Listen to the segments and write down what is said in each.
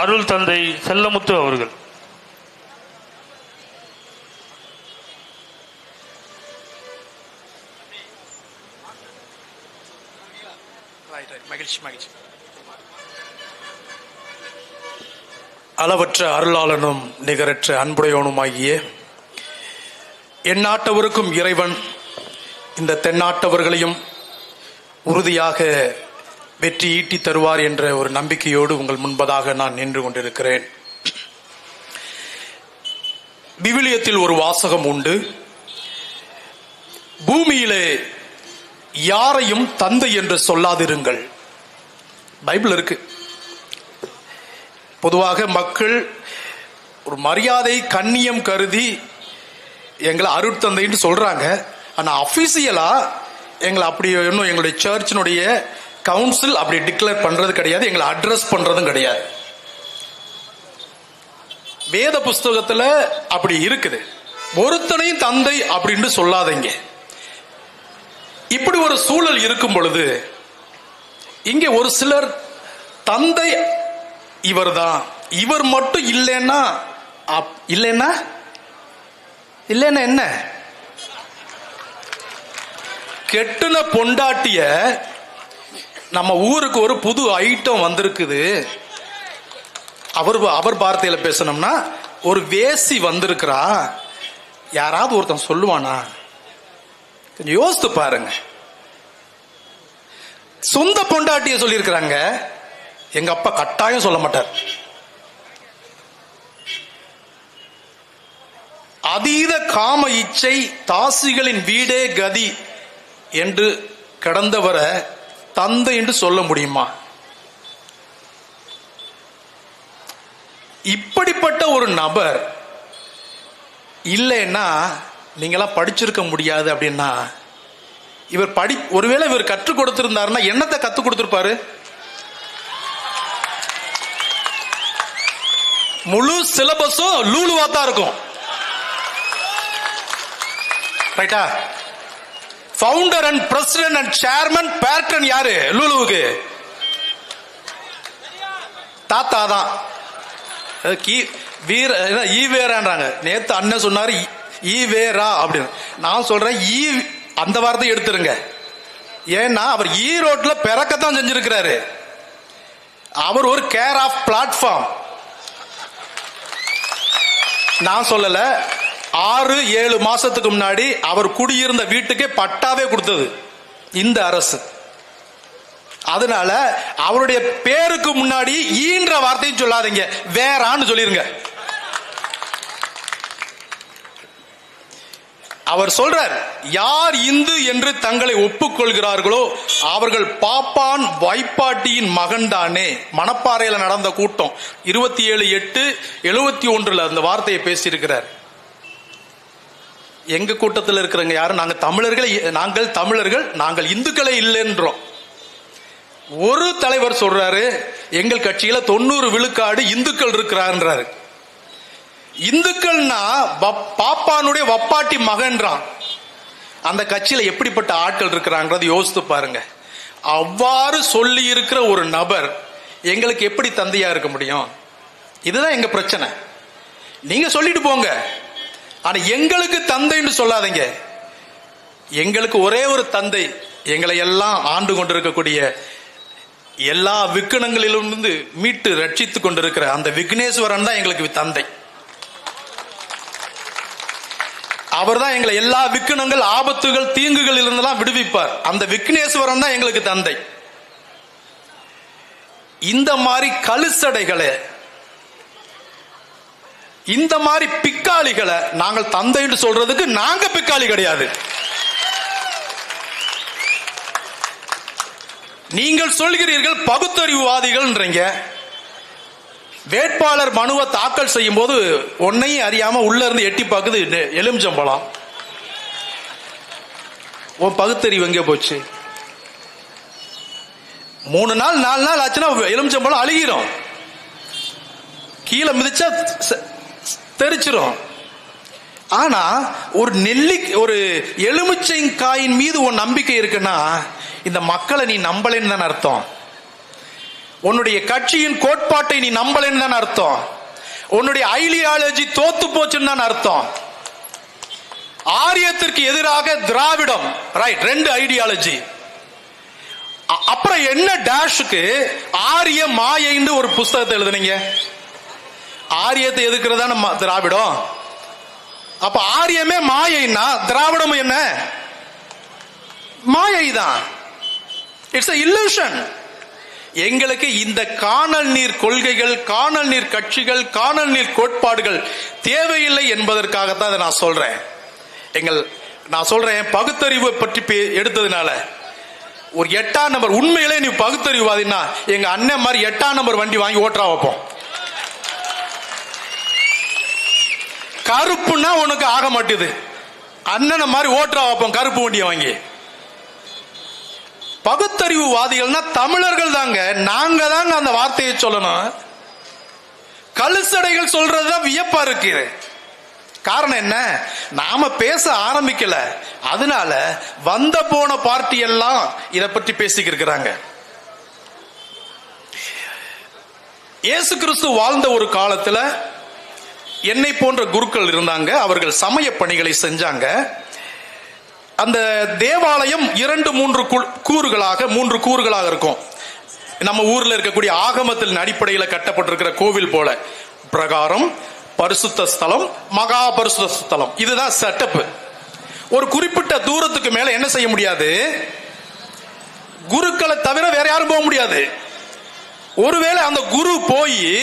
அருள் தந்தை செல்லமுத்து அவர்கள். மகிழ்ச்சி மகிழ்ச்சி. அளவற்ற அருளாளனும் நிகரற்ற அன்புடையவனுமாகிய எந்நாட்டவருக்கும் இறைவன் இந்த தென்னாட்டவர்களையும் உறுதியாக வெற்றி ஈட்டி தருவார் என்ற ஒரு நம்பிக்கையோடு உங்கள் முன்பதாக நான் நின்று கொண்டிருக்கிறேன். விவிலியத்தில் ஒரு வாசகம் உண்டு. பூமியிலே யாரையும் தந்தை என்று சொல்லாதிருங்கள். பைபிள் இருக்கு. பொதுவாக மக்கள் ஒரு மரியாதை கண்ணியம் கருதி எங்களை அருட்தந்தைன்னு சொல்றாங்க. ஆனால் அபிஷியலா எங்களை அப்படி இன்னும் எங்களுடைய சர்ச்சினுடைய கவுன்சில் அப்படி டிக்ளேர் பண்றது கிடையாது எங்களை அட்ரஸ் பண்றதும் கிடையாது. வேத புஸ்தகத்துல அப்படி இருக்குது. ஒருத்தனையும் தந்தை அப்படின்னு சொல்லாதீங்க. இப்படி ஒரு சூழல் இருக்கும் பொழுது இங்கே ஒரு சிலர் தந்தை இவர்தான். இவர் மட்டும் இல்லைன்னா அப்- இல்லைன்னா இல்லைன்னா என்ன? கெட்டுன பொண்டாட்டிய நம்ம ஊருக்கு ஒரு புது ஐட்டம் வந்திருக்குது. அவர் அவர் வார்த்தையில பேசணும்னா ஒரு வேசி வந்திருக்கிறா. யாராவது ஒருத்தன் சொல்லுவானா? கொஞ்சம் யோசித்து பாருங்க. சொந்த பொண்டாட்டிய சொல்லியிருக்கிறாங்க. எங்க அப்பா கட்டாயம் சொல்ல மாட்டார். அதீத காம இச்சை தாசிகளின் வீடே கதி என்று கடந்தவரை தந்தை என்று சொல்ல முடியுமா? இப்படிப்பட்ட ஒரு நபர் இல்லைன்னா நீங்களாம் படிச்சிருக்க முடியாது அப்படின்னா இவர் படி ஒருவேளை இவர் கற்றுக் கொடுத்திருந்தாருன்னா என்னத்தை கற்றுக் கொடுத்திருப்பாரு? முழு சிலபஸும் லூலுவா தான் இருக்கும் ரைட்டா founder and president and chairman pattern யாரு? லூலுவுக்கு. தாத்தா தான். வீர ஈவேரான்றாங்க. நேத்து அண்ணன் சொன்னாரு ஈவேரா அப்படின்னு. நான் சொல்றேன் ஈ அந்த வார்த்தை எடுத்துருங்க. ஏன்னா அவர் ஈரோட்ல பிறக்கத்தான் செஞ்சிருக்கிறாரு. அவர் ஒரு கேர் ஆஃப் பிளாட்ஃபார்ம் நான் சொல்லலை. ஆறு ஏழு மாசத்துக்கு முன்னாடி அவர் குடியிருந்த வீட்டுக்கே பட்டாவே கொடுத்தது. இந்த அரசு. அதனால அவருடைய பேருக்கு முன்னாடி ஈன்ற வார்த்தையும் சொல்லாதீங்க. வேறான்னு சொல்லிருங்க. அவர் சொல்றார் யார் இந்து என்று தங்களை ஒப்புக்கொள்கிறார்களோ அவர்கள் பாப்பான் வைப்பாட்டியின் மகன்தானே. மணப்பாறையில் நடந்த கூட்டம். இருபத்தி ஏழு எட்டு எழுபத்தி ஒன்றுல அந்த வார்த்தையை பேசியிருக்கிறார். எங்க கூட்டத்தில் இருக்கிறவங்க யாரும் நாங்கள் தமிழர்களை நாங்கள் தமிழர்கள் நாங்கள் இந்துக்களே இல்லைன்றோம். ஒரு தலைவர் சொல்றாரு எங்கள் கட்சியில தொண்ணூறு விழுக்காடு இந்துக்கள் இருக்கிறான்றாரு இந்துக்கள்னா வப்- பாப்பானுடைய வப்பாட்டி மகன்றான். அந்த கட்சியில எப்படிப்பட்ட ஆட்கள் இருக்கிறாங்கிறத யோசித்து பாருங்க. அவ்வாறு சொல்லி இருக்கிற ஒரு நபர் எங்களுக்கு எப்படி தந்தையா இருக்க முடியும்? இதுதான் எங்க பிரச்சனை. நீங்க சொல்லிட்டு போங்க. ஆனா எங்களுக்கு தந்தைன்னு சொல்லாதீங்க. எங்களுக்கு ஒரே ஒரு தந்தை எங்களை எல்லாம் ஆண்டு கொண்டிருக்கக்கூடிய எல்லா விக்கணங்களிலிருந்து மீட்டு ரட்சித்துக் கொண்டிருக்கிற அந்த விக்னேஸ்வரன் தான் எங்களுக்கு தந்தை. அவர் தான் எங்களை எல்லா விக்கணங்கள் ஆபத்துகள் தீங்குகளில் இருந்தெல்லாம் விடுவிப்பார். அந்த விக்னேஸ்வரன் தான் எங்களுக்கு தந்தை. இந்த மாதிரி கழுசடைகளை இந்த மாதிரி பிக்காளிகளை நாங்கள் தந்தைன்னு சொல்றதுக்கு நாங்க பிக்காளி கிடையாது. நீங்கள் சொல்கிறீர்கள் பகுத்தறிவுவாதிகள்ன்றீங்க. வேட்பாளர் மனுவை தாக்கல் செய்யும் போது ஒன்னையும் அறியாம உள்ள இருந்து எட்டி பார்க்குது எலுமிச்சம்பழம். உன் பகுத்தறிவு எங்கே போச்சு? மூணு நாள் நாலு நாள் ஆச்சுன்னா எலுமிச்சம்பழம் அழுகிரும். கீழே மிதிச்சா தெரிச்சிரும். ஆனா ஒரு நெல்லி ஒரு எலுமிச்சைக்காயின் மீது உன் நம்பிக்கை இருக்குன்னா இந்த மக்களை நீ நம்பலைன்னு தானே அர்த்தம். உன்னுடைய கட்சியின் கோட்பாட்டை நீ நம்பலன்னு தான் அர்த்தம். உன்னுடைய ஐடியாலஜி தோத்து போச்சுன்னு தான் அர்த்தம். ஆரியத்திற்கு எதிராக திராவிடம் ரைட் ரெண்டு ஐடியாலஜி அப்புறம் என்ன டேஷுக்கு ஆரிய மாயைன்னு ஒரு புஸ்தகத்தை எழுதுனீங்க? ஆரியத்தை எதுக்குறதா நம்ம திராவிடம்? அப்ப ஆரியமே மாயைன்னா திராவிடம் என்ன? மாயை தான் இட்ஸ் இல்லூஷன் எங்களுக்கு இந்த காணல் நீர் கொள்கைகள் காணல் நீர் கட்சிகள் காணல் நீர் கோட்பாடுகள் தேவையில்லை என்பதற்காகத்தான் அதை நான் சொல்றேன். எங்கள் நான் சொல்றேன் பகுத்தறிவு பற்றி பே- எடுத்ததுனால. ஒரு எட்டாம் நம்பர் உண்மையிலே நீ பகுத்தறிவாதின்னா எங்க அண்ணன் மாதிரி எட்டாம் நம்பர் வண்டி வாங்கி ஓட்டுறா வைப்போம். கருப்புன்னா உனக்கு ஆக மாட்டுது. அண்ணனை மாதிரி ஓட்டுறா வைப்போம் கருப்பு வண்டியை வாங்கி. பகுத்தறிவு வாதிகள்னா தமிழர்கள் தாங்க. நாங்க தாங்க அந்த வார்த்தையை சொல்லணும். கழுசடைகள் சொல்றதுதான் வியப்பா இருக்கு. காரணம் என்ன? நாம பேச ஆரம்பிக்கல. அதனால வந்த போன பார்ட்டி எல்லாம் இதை பற்றி பேசிக்கிட்டு இருக்கிறாங்க. இயேசு கிறிஸ்து வாழ்ந்த ஒரு காலத்துல என்னை போன்ற குருக்கள் இருந்தாங்க அவர்கள் சமய பணிகளை செஞ்சாங்க. அந்த தேவாலயம் இரண்டு மூன்று கு- கூறுகளாக மூன்று கூறுகளாக இருக்கும். நம்ம ஊர்ல இருக்கக்கூடிய ஆகமத்தின் அடிப்படையில் கட்டப்பட்டிருக்கிற கோவில் போல. பிரகாரம் பரிசுத்த ஸ்தலம் மகா பரிசுத்த ஸ்தலம். இதுதான் செட்டப் ஒரு குறிப்பிட்ட தூரத்துக்கு மேல என்ன செய்ய முடியாது? குருக்களை தவிர வேற யாரும் போக முடியாது. ஒருவேளை அந்த குரு போய்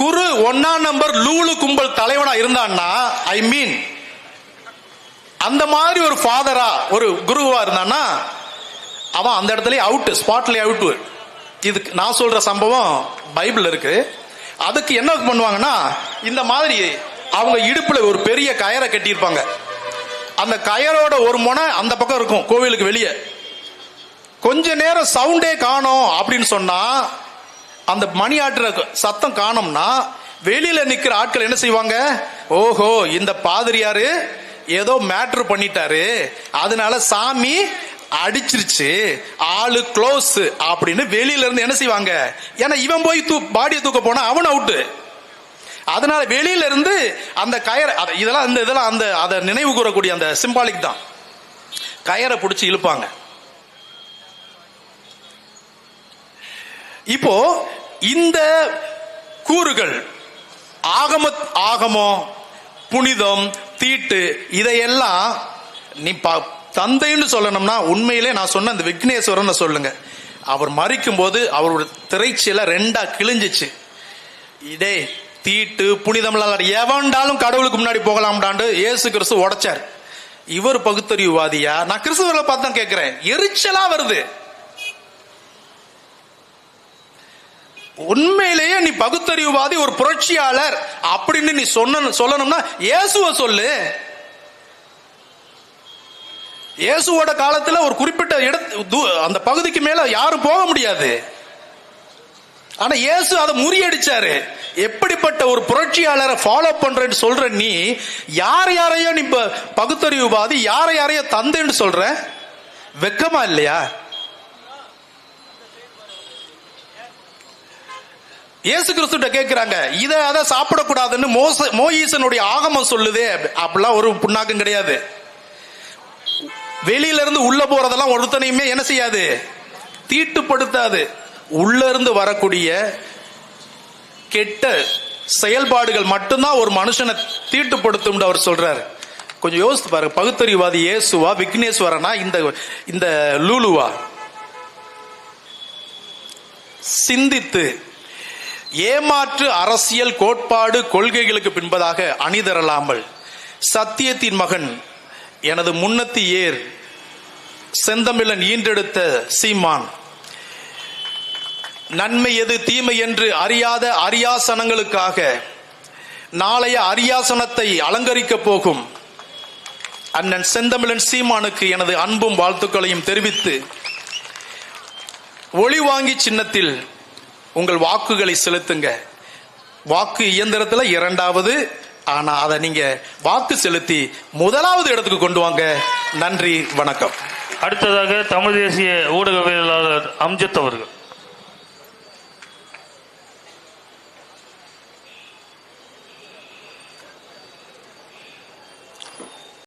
குரு ஒன்னாம் நம்பர் லூலு கும்பல் தலைவனா இருந்தான்னா ஐ மீன் அந்த மாதிரி ஒரு ஃபாதரா ஒரு குருவா இருந்தான்னா அவன் அந்த இடத்துல அவுட் ஸ்பாட்லி அவுட் இதுக்கு நான் சொல்ற சம்பவம் பைபிள் இருக்கு. அதுக்கு என்ன பண்ணுவாங்கன்னா இந்த மாதிரி அவங்க இடுப்புல ஒரு பெரிய கயரை கட்டியிருப்பாங்க. அந்த கயரோட ஒரு முனை அந்த பக்கம் இருக்கும் கோவிலுக்கு வெளியே. கொஞ்ச நேரம் சவுண்டே காணோம் அப்படின்னு சொன்னா அந்த மணி ஆட்டுற சத்தம் காணோம்னா வெளியில நிக்கிற ஆட்கள் என்ன செய்வாங்க? ஓஹோ இந்த பாதிரியாரு ஏதோ மேட்ரு பண்ணிட்டாரு. அதனால சாமி அடிச்சிருச்சு. ஆளு க்ளோஸ் அப்படின்னு வெளியில இருந்து என்ன செய்வாங்க? ஏன்னா இவன் போய் தூ பாடியை தூக்க போனா அவன் அவுட்டு அதனால வெளியில இருந்து அந்த கயர் இதெல்லாம் இந்த இதெல்லாம் அந்த அதை நினைவு கூறக்கூடிய அந்த சிம்பாலிக் தான். கயரை பிடிச்சி இழுப்பாங்க. இப்போ இந்த கூறுகள் ஆகம ஆகமம் புனிதம் தீட்டு இதையெல்லாம் நீ ப- தந்தைன்னு சொல்லணும்னா உண்மையிலே நான் சொன்ன அந்த விக்னேஸ்வரன் சொல்லுங்க. அவர் மறிக்கும் போது அவரோட திரைச்சியில ரெண்டா கிழிஞ்சிச்சு. இதே தீட்டு புனிதம்லாம் எவன்டாலும் கடவுளுக்கு முன்னாடி போகலாம்டாண்டு இயேசு கிறிஸ்து உடைச்சார். இவர் பகுத்தறிவுவாதியா? நான் கிறிஸ்துவர்களை பார்த்து தான் கேட்கிறேன். எரிச்சலா வருது. உண்மையிலேயே நீ பகுத்தறிவுவாதி ஒரு புரட்சியாளர் அப்படின்னு நீ சொன்ன சொல்லணும்னா இயேசுவ சொல்லு. இயேசுவோட காலத்துல ஒரு குறிப்பிட்ட இடத்து தூ- அந்த பகுதிக்கு மேல யாரும் போக முடியாது. ஆனா இயேசு அதை முறியடிச்சாரு. எப்படிப்பட்ட ஒரு புரட்சியாளரை ஃபாலோ பண்றேன்னு சொல்ற நீ யார் யாரையோ நீ ப- பகுத்தறிவுவாதி யாரை யாரையோ தந்தைன்னு சொல்ற? வெக்கமா இல்லையா? இயேசு கிறிஸ்துட்ட கேட்கிறாங்க இதை அதை சாப்பிடக்கூடாதுன்னு மோச மோஈசனுடைய ஆகமம் சொல்லுதே அப்படிலாம் ஒரு புண்ணாக்கும் கிடையாது. வெளியில இருந்து உள்ள போறதெல்லாம் ஒருத்தனையுமே என்ன செய்யாது? தீட்டுப்படுத்தாது. உள்ள இருந்து வரக்கூடிய கெட்ட செயல்பாடுகள் மட்டும்தான் ஒரு மனுஷனை தீட்டுப்படுத்தும் அவர் சொல்றாரு. கொஞ்சம் யோசித்து பாருங்க பகுத்தறிவாதி இயேசுவா விக்னேஸ்வரனா இந்த இந்த லூலுவா? சிந்தித்து ஏமாற்று அரசியல் கோட்பாடு கொள்கைகளுக்கு பின்பதாக அணிதரலாமல் சத்தியத்தின் மகன் எனது முன்னத்தி ஏர் செந்தமிழன் ஈன்றெடுத்த சீமான். நன்மை எது தீமை என்று அறியாத அரியாசனங்களுக்காக நாளைய அரியாசனத்தை அலங்கரிக்க போகும். அண்ணன் செந்தமிழன் சீமானுக்கு எனது அன்பும் வாழ்த்துக்களையும் தெரிவித்து ஒளி வாங்கி சின்னத்தில் உங்கள் வாக்குகளை செலுத்துங்க. வாக்கு இயந்திரத்தில் இரண்டாவது ஆனா அதை நீங்க வாக்கு செலுத்தி முதலாவது இடத்துக்கு கொண்டு வாங்க. நன்றி வணக்கம். அடுத்ததாக தமிழ் தேசிய ஊடகவியலாளர் அம்ஜத் அவர்கள்.